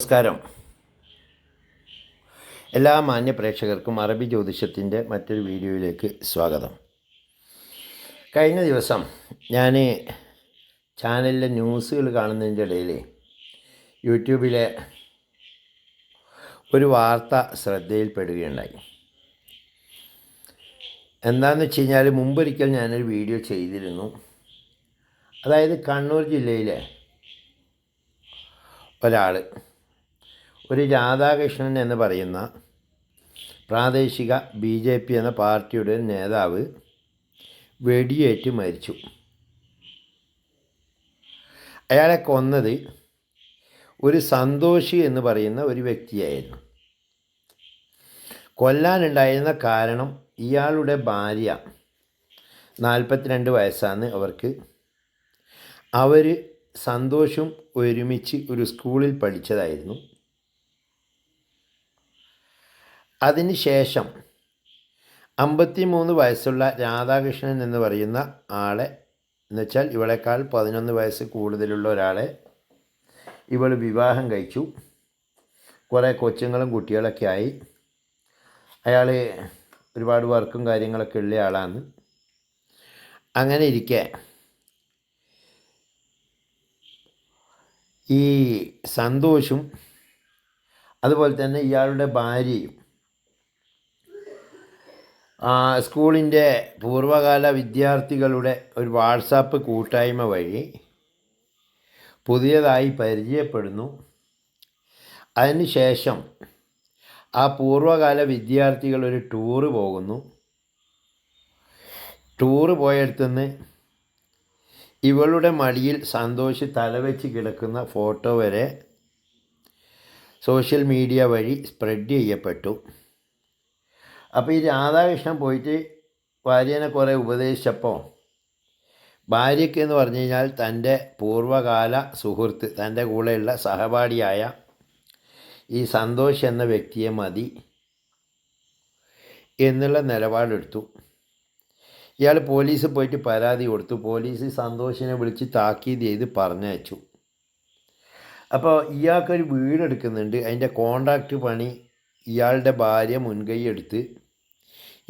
നമസ്കാരം. എല്ലാ മാന്യ പ്രേക്ഷകർക്കും അറബി ജ്യോതിഷത്തിന്റെ മറ്റൊരു വീഡിയോയിലേക്ക് സ്വാഗതം. കഴിഞ്ഞ ദിവസം ഞാൻ ചാനലിലെ ന്യൂസുകൾ കാണുന്നതിന്റെ ഇടയിൽ യൂട്യൂബിലെ ഒരു വാർത്ത ശ്രദ്ധയിൽപ്പെടുകയുണ്ടായി. എന്താണെന്ന് വെച്ച് കഴിഞ്ഞാൽ മുമ്പൊരിക്കൽ ഞാനൊരു വീഡിയോ ചെയ്തിരുന്നു. അതായത് കണ്ണൂർ ജില്ലയിലെ ഒരാൾ ഒരു രാധാകൃഷ്ണൻ എന്ന് പറയുന്ന പ്രാദേശിക ബി ജെ പി എന്ന പാർട്ടിയുടെ നേതാവ് വെടിയേറ്റ് മരിച്ചു. അയാളെ കൊന്നത് ഒരു സന്തോഷി എന്ന് പറയുന്ന ഒരു വ്യക്തിയായിരുന്നു. കൊല്ലാനുണ്ടായിരുന്ന കാരണം ഇയാളുടെ ഭാര്യ നാൽപ്പത്തിരണ്ട് വയസ്സാണ്. അവർക്ക് അവർ സന്തോഷും ഒരുമിച്ച് ഒരു സ്കൂളിൽ പഠിച്ചതായിരുന്നു. അതിന് ശേഷം അമ്പത്തി മൂന്ന് വയസ്സുള്ള രാധാകൃഷ്ണൻ എന്ന് പറയുന്ന ആളെ എന്നുവെച്ചാൽ ഇവളെക്കാൾ പതിനൊന്ന് വയസ്സ് കൂടുതലുള്ള ഒരാളെ ഇവൾ വിവാഹം കഴിച്ചു. കുറേ കൊച്ചുങ്ങളും കുട്ടികളൊക്കെ ആയി. അയാൾ ഒരുപാട് വർക്കും കാര്യങ്ങളൊക്കെ ഉള്ള ആളാണ്. അങ്ങനെ ഇരിക്കെ. ഈ സന്തോഷും അതുപോലെ തന്നെ ഇയാളുടെ ഭാര്യയും സ്കൂളിന്റെ പൂർവകാല വിദ്യാർത്ഥികളുടെ ഒരു വാട്സാപ്പ് കൂട്ടായ്മ വഴി പുതിയതായി പരിചയപ്പെടുന്നു. അതിനുശേഷം ആ പൂർവകാല വിദ്യാർത്ഥികൾ ഒരു ടൂറ് പോകുന്നു. ടൂറ് പോയടുത്തുനിന്ന് ഇവളുടെ മടിയിൽ സന്തോഷി തലവെച്ച് കിടക്കുന്ന ഫോട്ടോ വരെ സോഷ്യൽ മീഡിയ വഴി സ്പ്രെഡ് ചെയ്യപ്പെട്ടു. അപ്പോൾ ഈ രാധാകൃഷ്ണൻ പോയിട്ട് ഭാര്യനെ കുറേ ഉപദേശിച്ചപ്പോൾ ഭാര്യയ്ക്ക് എന്ന് പറഞ്ഞു കഴിഞ്ഞാൽ തന്റെ പൂർവകാല സുഹൃത്ത് തന്റെ കൂടെയുള്ള സഹപാഠിയായ ഈ സന്തോഷ് എന്ന വ്യക്തിയെ മതി എന്നുള്ള നിലപാടെടുത്തു. ഇയാൾ പോലീസ് പോയിട്ട് പരാതി കൊടുത്തു. പോലീസ് സന്തോഷിനെ വിളിച്ച് താക്കീത് ചെയ്ത് പറഞ്ഞയച്ചു. അപ്പോൾ ഇയാൾക്കൊരു വീടെടുക്കുന്നുണ്ട്. അതിന്റെ കോണ്ടാക്റ്റ് പണി ഇയാളുടെ ഭാര്യ മുൻകൈയ്യെടുത്ത്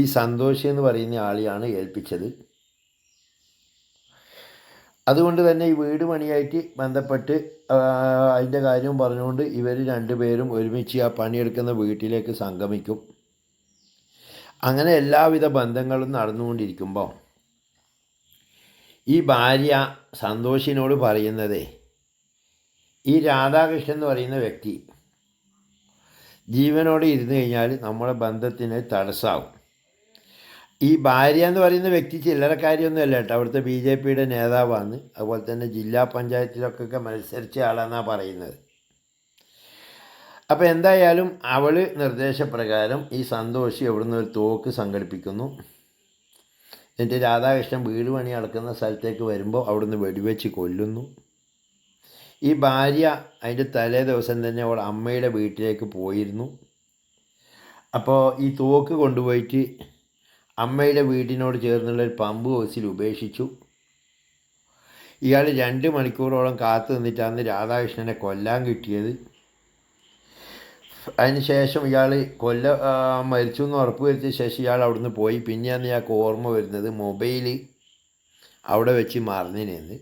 ഈ സന്തോഷ് എന്ന് പറയുന്ന ആളെയാണ് ഏൽപ്പിച്ചത്. അതുകൊണ്ട് തന്നെ ഈ വീട് പണിയായിട്ട് ബന്ധപ്പെട്ട് അതിന്റെ കാര്യവും പറഞ്ഞുകൊണ്ട് ഇവർ രണ്ടുപേരും ഒരുമിച്ച് ആ പണിയെടുക്കുന്ന വീട്ടിലേക്ക് സംഗമിക്കും. അങ്ങനെ എല്ലാവിധ ബന്ധങ്ങളും നടന്നുകൊണ്ടിരിക്കുമ്പോൾ ഈ ഭാര്യ സന്തോഷിനോട് പറയുന്നത് ഈ രാധാകൃഷ്ണൻ എന്ന് പറയുന്ന വ്യക്തി ജീവനോടെ ഇരുന്ന് കഴിഞ്ഞാൽ നമ്മുടെ ബന്ധത്തിന് തടസ്സമാവും ഈ ഭാര്യ എന്ന് പറയുന്ന വ്യക്തി ചില്ലറക്കാരിയൊന്നുമല്ല കേട്ടോ. അവിടുത്തെ ബി ജെ പിയുടെ നേതാവാണ്. അതുപോലെ തന്നെ ജില്ലാ പഞ്ചായത്തിലൊക്കെ മത്സരിച്ച ആളാണെന്നാണ് പറയുന്നത്. അപ്പോൾ എന്തായാലും അവൾ നിർദ്ദേശപ്രകാരം ഈ സന്തോഷി അവിടുന്ന് ഒരു തോക്ക് സംഘടിപ്പിക്കുന്നു. എന്നിട്ട് രാധാകൃഷ്ണൻ വീട് പണി നടക്കുന്ന സ്ഥലത്തേക്ക് വരുമ്പോൾ അവിടുന്ന് വെടിവെച്ച് കൊല്ലുന്നു. ഈ ഭാര്യ അതിന്റെ തലേ ദിവസം തന്നെ അവൾ അമ്മയുടെ വീട്ടിലേക്ക് പോയിരുന്നു. അപ്പോൾ ഈ തോക്ക് കൊണ്ടുപോയിട്ട് അമ്മയുടെ വീടിനോട് ചേർന്നുള്ള ഒരു പമ്പ് ഹൗസിൽ ഉപേക്ഷിച്ചു. ഇയാൾ രണ്ട് മണിക്കൂറോളം കാത്തു നിന്നിട്ടാണ് രാധാകൃഷ്ണനെ കൊല്ലാൻ കിട്ടിയത്. അതിനുശേഷം ഇയാൾ കൊല്ല മരിച്ചു എന്ന് ഉറപ്പ് വരുത്തിയ ശേഷം ഇയാൾ അവിടുന്ന് പോയി. പിന്നെയാണ് ഇയാൾക്ക് ഓർമ്മ വരുന്നത് മൊബൈൽ അവിടെ വെച്ച് മറന്നിനെന്ന്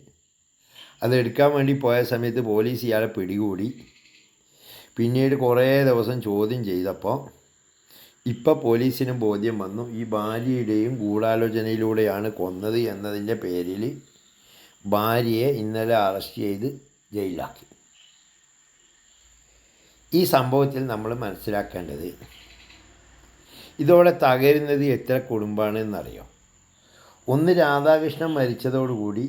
അത് എടുക്കാൻ വേണ്ടി പോയ സമയത്ത് പോലീസ് ഇയാളെ പിടികൂടി. പിന്നീട് കുറേ ദിവസം ചോദ്യം ചെയ്തപ്പോൾ ഇപ്പോൾ പോലീസിനും ബോധ്യം വന്നു. ഈ ഭാര്യയുടെയും ഗൂഢാലോചനയിലൂടെയാണ് കൊന്നത് എന്നതിന്റെ പേരിൽ ഭാര്യയെ ഇന്നലെ അറസ്റ്റ് ചെയ്ത് ജയിലാക്കി ഈ സംഭവത്തിൽ നമ്മൾ മനസ്സിലാക്കേണ്ടത് ഇതോടെ തകരുന്നത് എത്ര കുടുംബമാണ് എന്നറിയോ ഒന്ന് രാധാകൃഷ്ണൻ മരിച്ചതോടുകൂടി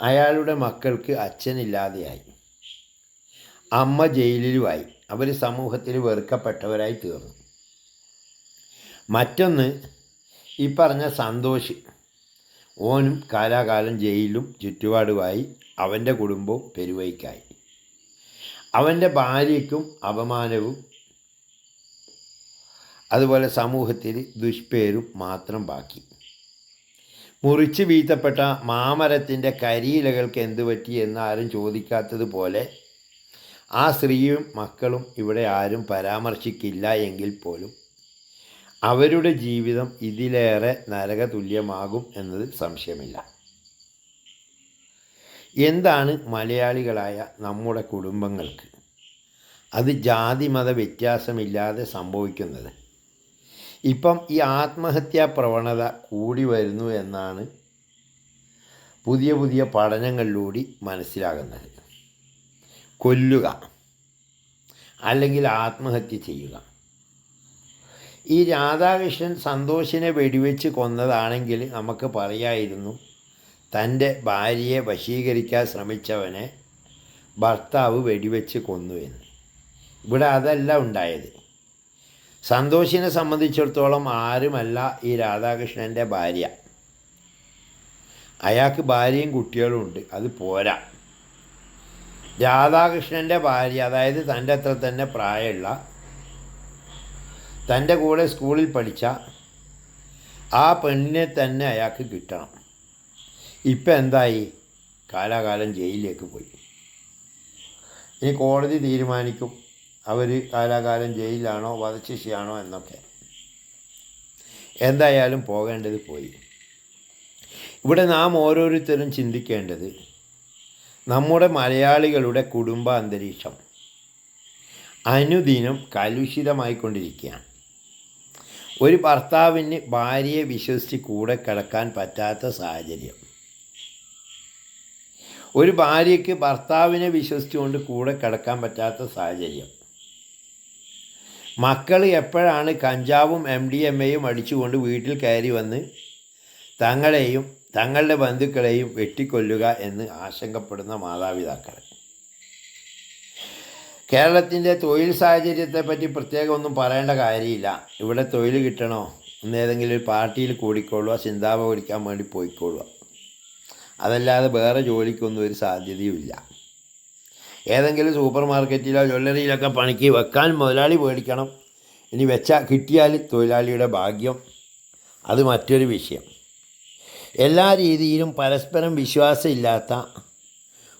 അയാളുടെ മക്കൾക്ക് അച്ഛനില്ലാതെയായി. അമ്മ ജയിലിലുമായി. അവർ സമൂഹത്തിൽ വെറുക്കപ്പെട്ടവരായി തീർന്നു. മറ്റൊന്ന് ഈ പറഞ്ഞ സന്തോഷ്. ഓനും കാലാകാലം ജയിലും ചുറ്റുപാടുമായി അവന്റെ കുടുംബവും പെരുവയ്ക്കായി അവന്റെ ഭാര്യയ്ക്കും അപമാനവും അതുപോലെ സമൂഹത്തിൽ ദുഷ്പേരും മാത്രം ബാക്കി. മുറിച്ച് വീഴ്ത്തപ്പെട്ട മാമരത്തിന്റെ കരിയിലകൾക്ക് എന്തു പറ്റി എന്ന് ആരും ചോദിക്കാത്തതുപോലെ ആ സ്ത്രീയും മക്കളും ഇവിടെ ആരും പരാമർശിക്കില്ല എങ്കിൽ പോലും അവരുടെ ജീവിതം ഇതിലേറെ നരകതുല്യമാകും എന്നത് സംശയമില്ല. എന്താണ് മലയാളികളായ നമ്മുടെ കുടുംബങ്ങൾക്ക്? അത് ജാതി മത വ്യത്യാസമില്ലാതെ സംഭവിക്കുന്നത്. ഇപ്പം ഈ ആത്മഹത്യാ പ്രവണത കൂടി വരുന്നു എന്നാണ് പുതിയ പുതിയ പഠനങ്ങളിലൂടെ മനസ്സിലാകുന്നത്. കൊല്ലുക അല്ലെങ്കിൽ ആത്മഹത്യ ചെയ്യുക. ഈ രാധാകൃഷ്ണൻ സന്തോഷിനെ വെടിവെച്ച് കൊന്നതാണെങ്കിൽ നമുക്ക് പറയായിരുന്നു തന്റെ ഭാര്യയെ വശീകരിക്കാൻ ശ്രമിച്ചവനെ ഭർത്താവ് വെടിവെച്ച് കൊന്നു എന്ന്. ഇവിടെ അതല്ല ഉണ്ടായത്. സന്തോഷിനെ സംബന്ധിച്ചിടത്തോളം ആരുമല്ല ഈ രാധാകൃഷ്ണന്റെ ഭാര്യ. അയാൾക്ക് ഭാര്യയും കുട്ടികളും ഉണ്ട്. അത് പോരാ. രാധാകൃഷ്ണന്റെ ഭാര്യ അതായത് തന്റെ അത്ര തന്നെ പ്രായമുള്ള തന്റെ കൂടെ സ്കൂളിൽ പഠിച്ച ആ പെണ്ണിനെ തന്നെ അയാൾക്ക് കിട്ടണം. ഇപ്പം എന്തായി? കാലാകാലം ജയിലിലേക്ക് പോയി. ഇനി കോടതി തീരുമാനിക്കും. അവർ കാലാകാലം ജയിലിലാണോ വധശിക്ഷയാണോ എന്നൊക്കെ. എന്തായാലും പോകേണ്ടത് പോയി. ഇവിടെ നാം ഓരോരുത്തരും ചിന്തിക്കേണ്ടത് നമ്മുടെ മലയാളികളുടെ കുടുംബ അന്തരീക്ഷം അനുദിനം കലുഷിതമായിക്കൊണ്ടിരിക്കുകയാണ്. ഒരു ഭർത്താവിന് ഭാര്യയെ വിശ്വസിച്ച് കൂടെ കിടക്കാൻ പറ്റാത്ത സാഹചര്യം. ഒരു ഭാര്യയ്ക്ക് ഭർത്താവിനെ വിശ്വസിച്ചുകൊണ്ട് കൂടെ കിടക്കാൻ പറ്റാത്ത സാഹചര്യം. മക്കൾ എപ്പോഴാണ് കഞ്ചാവും എം ഡി എം എയും അടിച്ചുകൊണ്ട് വീട്ടിൽ കയറി വന്ന് തങ്ങളെയും തങ്ങളുടെ ബന്ധുക്കളെയും വെട്ടിക്കൊല്ലുക എന്ന് ആശങ്കപ്പെടുന്ന മാതാപിതാക്കൾ? കേരളത്തിന്റെ തൊഴിൽ സാഹചര്യത്തെപ്പറ്റി പ്രത്യേകം ഒന്നും പറയേണ്ട കാര്യമില്ല. ഇവിടെ തൊഴിൽ കിട്ടണോ? ഒന്ന് ഏതെങ്കിലും ഒരു പാർട്ടിയിൽ കൂടിക്കൊള്ളുക ചിന്താപ പഠിക്കാൻ വേണ്ടി പോയിക്കൊള്ളുക. അതല്ലാതെ വേറെ ജോലിക്കൊന്നും ഒരു സാധ്യതയുമില്ല. ഏതെങ്കിലും സൂപ്പർ മാർക്കറ്റിലോ ജ്വല്ലറിയിലൊക്കെ പണിക്ക് വെക്കാൻ മുതലാളി മേടിക്കണം ഇനി വെച്ചാൽ കിട്ടിയാൽ തൊഴിലാളിയുടെ ഭാഗ്യം. അത് മറ്റൊരു വിഷയം. എല്ലാ രീതിയിലും പരസ്പരം വിശ്വാസമില്ലാത്ത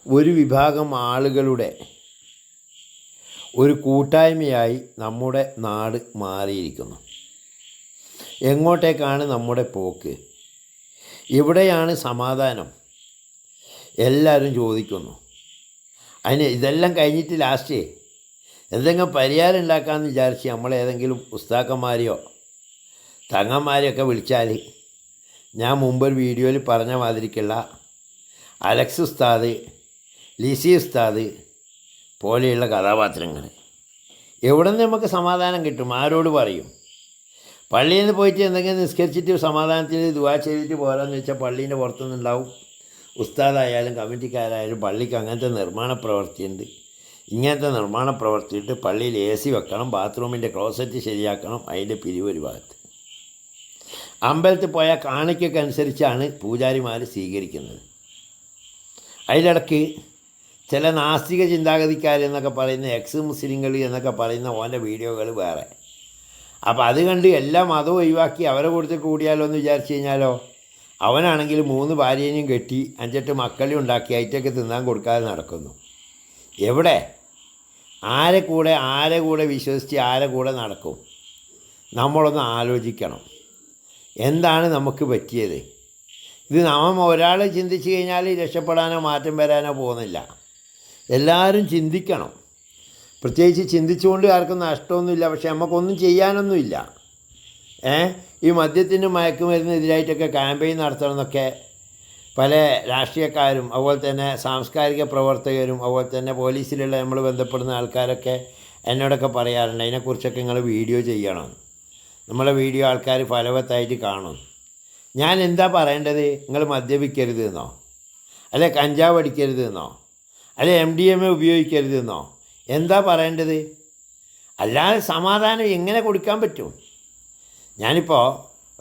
ഒരു വിഭാഗം ആളുകളുടെ ഒരു കൂട്ടായ്മയായി നമ്മുടെ നാട് മാറിയിരിക്കുന്നു. എങ്ങോട്ടേക്കാണ് നമ്മുടെ പോക്ക്? എവിടെയാണ് സമാധാനം? എല്ലാവരും ചോദിക്കുന്നു. അതിന് ഇതെല്ലാം കഴിഞ്ഞിട്ട് ലാസ്റ്റ് എന്തെങ്കിലും പരിഹാരം ഉണ്ടാക്കാമെന്ന് വിചാരിച്ച് നമ്മളേതെങ്കിലും ഉസ്താക്കന്മാരെയോ തങ്ങന്മാരെയൊക്കെ വിളിച്ചാൽ ഞാൻ മുമ്പൊരു വീഡിയോയിൽ പറഞ്ഞ മാതിരിക്കുള്ള അലക്സ് ഉസ്താദ് ലിസി ഉസ്താദ് പോലെയുള്ള കഥാപാത്രങ്ങൾ. എവിടെ നിന്ന് നമുക്ക് സമാധാനം കിട്ടും? ആരോട് പറയും? പള്ളിയിൽ നിന്ന് പോയിട്ട് എന്തെങ്കിലും നിസ്കരിച്ചിട്ട് സമാധാനത്തിൽ ദുവാ ചെയ്തിട്ട് പോരാന്ന് വെച്ചാൽ പള്ളീന്റെ പുറത്തുനിന്നുണ്ടാവും. ഉസ്താദായാലും കമ്മിറ്റിക്കാരായാലും പള്ളിക്ക് അങ്ങനത്തെ നിർമ്മാണ പ്രവൃത്തിയുണ്ട്. ഇങ്ങനത്തെ നിർമ്മാണ പ്രവർത്തിയിട്ട് പള്ളിയിൽ എ സി വെക്കണം ബാത്റൂമിന്റെ ക്ലോസറ്റ് ശരിയാക്കണം അതിന്റെ പിരിവ് ഒരു ഭാഗത്ത്. അമ്പലത്തിൽ പോയ കാണിക്കൊക്കെ അനുസരിച്ചാണ് പൂജാരിമാർ സ്വീകരിക്കുന്നത്. അതിലിടയ്ക്ക് ചില നാസ്തിക ചിന്താഗതിക്കാർ എന്നൊക്കെ പറയുന്ന എക്സ് മുസ്ലിങ്ങൾ എന്നൊക്കെ പറയുന്ന ഓന്റെ വീഡിയോകൾ വേറെ. അപ്പോൾ അത് കണ്ട് എല്ലാം മതവും ഒഴിവാക്കി അവരെ കൊടുത്ത് കൂടിയാലോ എന്ന് വിചാരിച്ചു കഴിഞ്ഞാലോ? അവനാണെങ്കിൽ മൂന്ന് ഭാര്യയെയും കെട്ടി അഞ്ചെട്ട് മക്കളെയും ഉണ്ടാക്കി അയറ്റൊക്കെ തിന്നാൻ കൊടുക്കാതെ നടക്കുന്നു. എവിടെ? ആരെ കൂടെ ആരെ കൂടെ വിശ്വസിച്ച് ആരെ കൂടെ നടക്കും? നമ്മളൊന്ന് ആലോചിക്കണം. എന്താണ് നമുക്ക് പറ്റിയത്? ഇത് നാം ഒരാൾ ചിന്തിച്ചു കഴിഞ്ഞാൽ രക്ഷപ്പെടാനോ മാറ്റം വരാനോ പോകുന്നില്ല. എല്ലാവരും ചിന്തിക്കണം. പ്രത്യേകിച്ച് ചിന്തിച്ചുകൊണ്ട് ആർക്കും നഷ്ടമൊന്നുമില്ല. പക്ഷെ നമുക്കൊന്നും ചെയ്യാനൊന്നുമില്ല. ഏ? ഈ മദ്യത്തിനും മയക്കുമരുന്നിനെതിരായിട്ടൊക്കെ ക്യാമ്പയിൻ നടത്തണമെന്നൊക്കെ പല രാഷ്ട്രീയക്കാരും അതുപോലെ തന്നെ സാംസ്കാരിക പ്രവർത്തകരും അതുപോലെ തന്നെ പോലീസിലുള്ള നമ്മൾ ബന്ധപ്പെടുന്ന ആൾക്കാരൊക്കെ എന്നോടൊക്കെ പറയാറുണ്ട്. അതിനെക്കുറിച്ചൊക്കെ നിങ്ങൾ വീഡിയോ ചെയ്യണം. നമ്മളെ വീഡിയോ ആൾക്കാർ ഫലവത്തായിട്ട് കാണും. ഞാൻ എന്താ പറയേണ്ടത്? നിങ്ങൾ മദ്യപിക്കരുത് എന്നോ? അല്ലെ കഞ്ചാവ് അടിക്കരുത് എന്നോ? അല്ലെ എം ഡി എം എ ഉപയോഗിക്കരുത് എന്നോ? എന്താ പറയേണ്ടത്? അല്ലാതെ സമാധാനം എങ്ങനെ കൊടുക്കാൻ പറ്റും? ഞാനിപ്പോൾ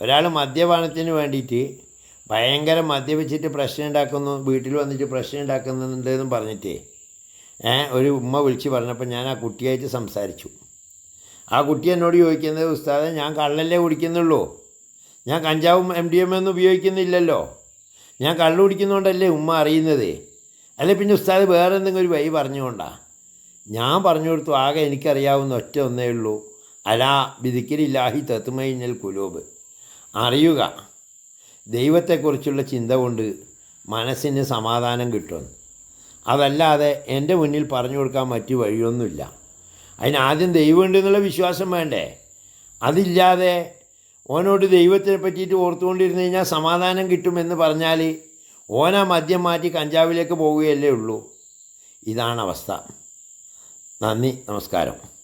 ഒരാൾ മദ്യപാനത്തിന് വേണ്ടിയിട്ട് ഭയങ്കര മദ്യപിച്ചിട്ട് പ്രശ്നം ഉണ്ടാക്കുന്നു വീട്ടിൽ വന്നിട്ട് പ്രശ്നം ഉണ്ടാക്കുന്നുണ്ടെന്നും പറഞ്ഞിട്ട് ഏ ഒരു ഉമ്മ വിളിച്ച് പറഞ്ഞപ്പോൾ ഞാൻ ആ കുട്ടിയായിട്ട് സംസാരിച്ചു. ആ കുട്ടി എന്നോട് ചോദിക്കുന്നത് ഉസ്താദെ ഞാൻ കള്ളല്ലേ കുടിക്കുന്നുള്ളൂ? ഞാൻ കഞ്ചാവും എം ഡി എം ഒന്നും ഉപയോഗിക്കുന്നില്ലല്ലോ? ഞാൻ കള്ളു കുടിക്കുന്നതുകൊണ്ടല്ലേ ഉമ്മ അറിയുന്നത്? അല്ലെ പിന്നെ ഉസ്താദ് വേറെ എന്തെങ്കിലും ഒരു വഴി പറഞ്ഞുകൊണ്ടാണ് ഞാൻ പറഞ്ഞു കൊടുത്തു ആകെ എനിക്കറിയാവുന്ന ഒറ്റ ഒന്നേ ഉള്ളൂ. അലാ ബിദിക്കിരില്ലാഹി തത്തുമൈനൽ കുലൂബ് അറിയുക ദൈവത്തെക്കുറിച്ചുള്ള ചിന്ത കൊണ്ട് മനസ്സിന് സമാധാനം കിട്ടുമെന്ന് അതല്ലാതെ എന്റെ മുന്നിൽ പറഞ്ഞു കൊടുക്കാൻ മറ്റു വഴിയൊന്നുമില്ല. അതിനാദ്യം ദൈവമുണ്ട് എന്നുള്ള വിശ്വാസം വേണ്ടേ? അതില്ലാതെ ഓനോട് ദൈവത്തിനെ പറ്റിയിട്ട് ഓർത്തുകൊണ്ടിരുന്നു കഴിഞ്ഞാൽ സമാധാനം കിട്ടുമെന്ന് പറഞ്ഞാൽ ഓന മദ്യം മാറ്റി കഞ്ചാവിലേക്ക് പോവുകയല്ലേ ഉള്ളൂ. ഇതാണ് അവസ്ഥ. നന്ദി നമസ്കാരം.